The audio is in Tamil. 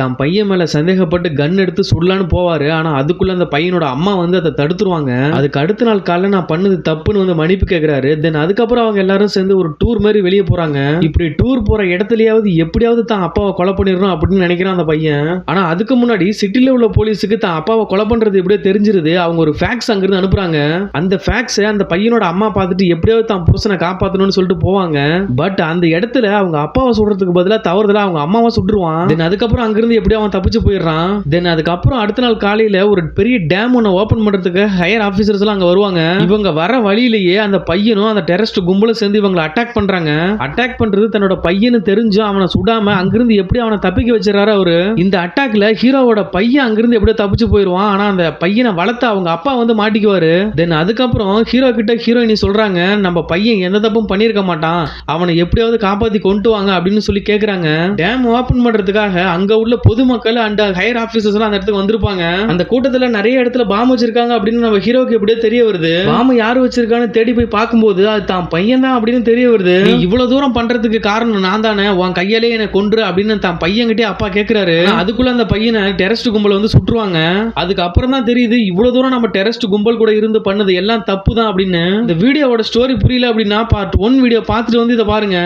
தான் பையன் மேல சந்தேகப்பட்டு கன் எடுத்து சுடலான்னு போவாரு. ஆனா அதுக்குள்ள அந்த பையனோட அம்மா வந்து அதை தடுத்துருவாங்க. அதுக்கு அடுத்த நாள் காலைல நான் பண்ணது தப்புன்னு வந்து மன்னிப்பு கேக்குறாரு. தென் அதுக்கப்புறம் அவங்க எல்லாரும் சேர்ந்து ஒரு டூர் மாதிரி வெளியே போறாங்க. இப்படி டூர் போற இடத்துலயாவது எப்படியாவது தான் அப்பாவை கொலை பண்ணிடணும் அப்படின்னு நினைக்கிறான் அந்த பையன். ஆனா அதுக்கு முன்னாடி சிட்டில உள்ள போலீஸுக்கு தான் அப்பாவை கொலை பண்றது எப்படியோ தெரிஞ்சிருது. அவங்க ஒரு ஃபேக்ஸ் அங்கிருந்து அனுப்புறாங்க. அந்த ஃபேக்ஸை அந்த பையனோட அம்மா பார்த்துட்டு எப்படியாவது தான் புருஷனை காப்பாத்தணும்னு சொல்லிட்டு போவாங்க. பட் அந்த இடத்துல அவங்க அப்பாவை சுடுறதுக்கு பதிலாக தவறுதலா அவங்க அம்மாவை சுட்டுருவான். தென் அதுக்கப்புறம் அங்கிருந்து எப்படியோ அவன் தப்பிச்சு போயிடுறான். தென் அதுக்கப்புறம் அடுத்த நாள் காலையில ஒரு பெரிய டேம் ஒன்று ஓபன் பண்றதுக்கு ஹையர் ஆபீசர்ஸ் எல்லாம் அங்க வருவாங்க. இவங்க வர வழியிலேயே அந்த பையனும் அந்த டெரஸ்ட் கும்பலும் சேர்ந்து இவங்களை அட்டாக் பண்றாங்க. அட்டாக் பண்றது தன்னோட பையனு தெரிஞ்சும் அவனை சுடாம அங்கிருந்து எப்படி அவனை தப்பிக்க வச்சிடறாரு அவரு? இந்த அட்டாக்ல ஹீரோவோட பையன் அங்கிருந்து எப்படியோ தப்பிச்சு போயிடுவான். ஆனா அந்த பையனை வளர்த்த அவங்க அப்பா வந்து மாட்டிக்குவாரு. தென் அதுக்கப்புறம் ஹீரோ கிட்ட ஹீரோயினி சொல்றாங்க நம்ம பையன் எந்த தப்பும் பண்ணியிருக்க மாட்டான். அவனை எப்படியாவது காப்பாத்தி கொண்டு வாங்க அப்படின்னு சொல்லி கேக்குறாங்க. டேம் ஓபன் பண்றதுக்காக அங்க உள்ள பொதுமக்கள் அண்ட் ஹையர் ஆபீசர்ஸ் எல்லாம் அந்த இடத்துக்கு வந்திருப்பாங்க. அந்த கூட்டத்துல நிறைய இடத்துல பாம்பு வச்சிருக்காங்க அப்படின்னு நம்ம ஹீரோக்கு எப்படியோ தெரிய வருது. பாம்பு யாரு வச்சிருக்கான்னு தேடி போய் பார்க்கும்போது அது தான் பையன் தான் அப்படின்னு தெரிய வருது. இவ்வளவு தூரம் பண்றதுக்கு காரணம் நான் தானே. உன் கையாலே என்னை கொன்று அப்படின்னு தான் பையன்கிட்டே அப்பா கேக்குறாரு. ஆனா அதுக்குள்ள அந்த பையனை டெரஸ்ட் கும்பல் வந்து சுட்டுருவாங்க. அதுக்கு அப்புறம் தான் தெரியுது இவ்வளவு தூரம் நம்ம டெரஸ்ட் கும்பல் கூட இருந்து பண்ணது எல்லாம் தப்பு தான் அப்படின்னு. இந்த வீடியோவோட ஸ்டோரி புரியல அப்படின்னா பார்ட் ஒன் வீடியோ பார்த்துட்டு வந்து இதை பாருங்க.